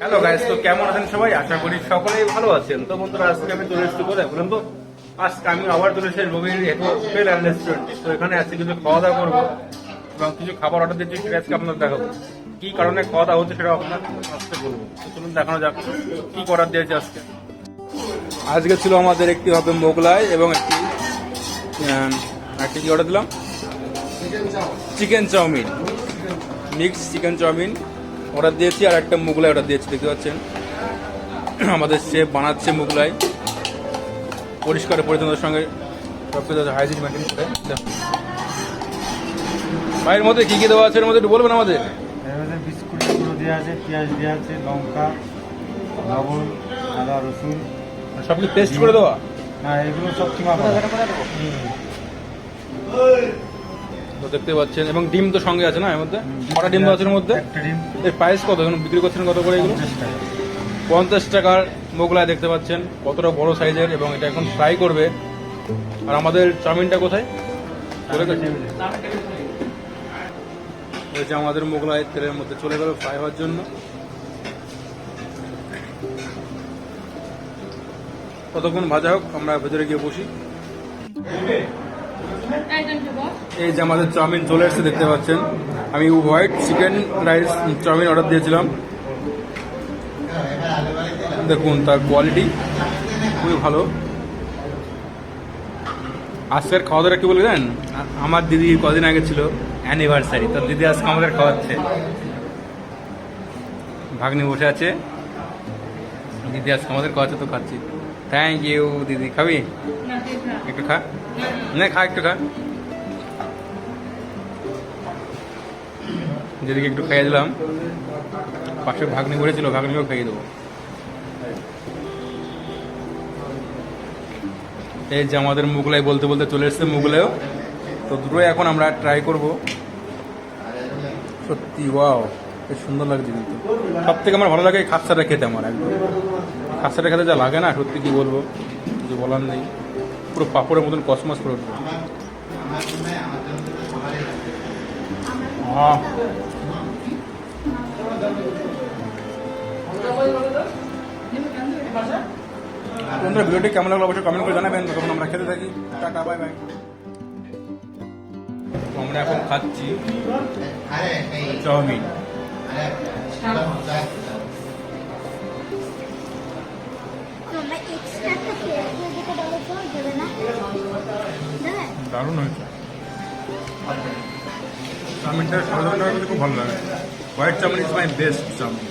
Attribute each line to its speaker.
Speaker 1: Hello guys তো কেমন আছেন সবাই? আশা করি সকলেই ভালো আছেন। তো বন্ধুরা, আজকে আমি চলে এসেছি কোথায় বলুন তো, আজকে আমি আবার চলে এসেছি রবির হোটেল অ্যান্ড রেস্টুরেন্টে তো এখানে আজকে কিছু খাওয়া দাওয়া করব এবং কিছু খাবার অর্ডার দিচ্ছি, সেটা আজকে আপনাদের দেখাবো। কি কারণে খাওয়া দাওয়া হচ্ছে সেটা আপনার আজকে বলব। তো চলুন দেখানো যাক কি অর্ডার দিয়েছে আজকে। আজকে ছিল আমাদের একটি হবে মোগলাই এবং একটি একটি কি অর্ডার দিলাম? Chicken chowmein. Mix chicken chowmein. Order দিয়েছি আর একটা মুগলাই অর্ডার দিয়েছি দেখতে পাচ্ছেন? আমাদের শেফ বানাচ্ছে মুগলাই পরিষ্কার পরিচ্ছন্নতার সঙ্গে সব কিছু হাইজিন মেনটেন করে ভাইয়ের মধ্যে কি কি দেওয়া আছে এর মধ্যে একটু বলবেন আমাদের?
Speaker 2: এর বিস্কুট গুঁড়ো দেওয়া আছে পেঁয়াজ দেওয়া আছে লঙ্কা লবণ আদা রসুন।
Speaker 1: সব কিছু পেস্ট করে দেওয়া?
Speaker 2: না এগুলো সব কিমা করা?
Speaker 1: তো দেখতে পাচ্ছেন এবং ডিম তো সঙ্গে আছে না এর মধ্যে? কটা ডিম আছে এর মধ্যে? এর প্রাইস কত? এখন বিক্রি করছেন কত করে এগুলো?
Speaker 2: পঞ্চাশ
Speaker 1: টাকার মোগলাই দেখতে পাচ্ছেন কতটা বড় সাইজের এবং এটা এখন ফ্রাই করবে। আর আমাদের চাউমিনটা কোথায়? যে আমাদের মোগলাই তেলের মধ্যে চলে গেল ফ্রাই হওয়ার জন্য। ততক্ষণ ভাজা হোক আমরা ভেতরে গিয়ে বসি। এই যে আমাদের চাউমিন চলে এসেছে দেখতে পাচ্ছেন। আমি white chicken rice chowmein order দিয়েছিলাম। দেখুন তার কোয়ালিটি খুবই ভালো। আজকের খাওয়া দাওয়া কি বলে জানেন? আমার দিদি কদিন আগে ছিল অ্যানিভার্সারি তো দিদি আজকে আমাদের খাওয়াচ্ছে। ভাগ্নি বসে আছে। দিদি আজকে আমাদের খাওয়াচ্ছে তো খাচ্ছি। থ্যাংক ইউ দিদি। খাবি? একটু খা। না, খা একটু খা। দিদিকে একটু খাইয়ে দিলাম পাশে ভাগ্নি বসেছিল ভাগ্নিকেও খাইয়ে দেবো। এই যে আমাদের মুগলাই বলতে বলতে চলে এসছে মুগলাইও তো দুটোই এখন আমরা ট্রাই করব। সত্যি ওয়াও বেশ সুন্দর লাগছে কিন্তু। সব থেকে আমার ভালো লাগে এই খাপসাটা খেতে আমার, একদম। খাপসাটা খেতে যা লাগে না, সত্যি কি বলব, কিছু বলার নেই। পুরো পাপড়ের মতন কসমস করে উঠবে। বন্ধুরা ভিডিওটি কেমন লাগল অবশ্যই কমেন্ট করে জানাবেন। তখন আমরা খেতে থাকি। টাটা বাই বাই আমরা এখন খাচ্ছি চাউমিন। দারুণ হয়েছে। চাউমিনটা টাকা খুব ভালো লাগে। White chowmein is my best chowmein.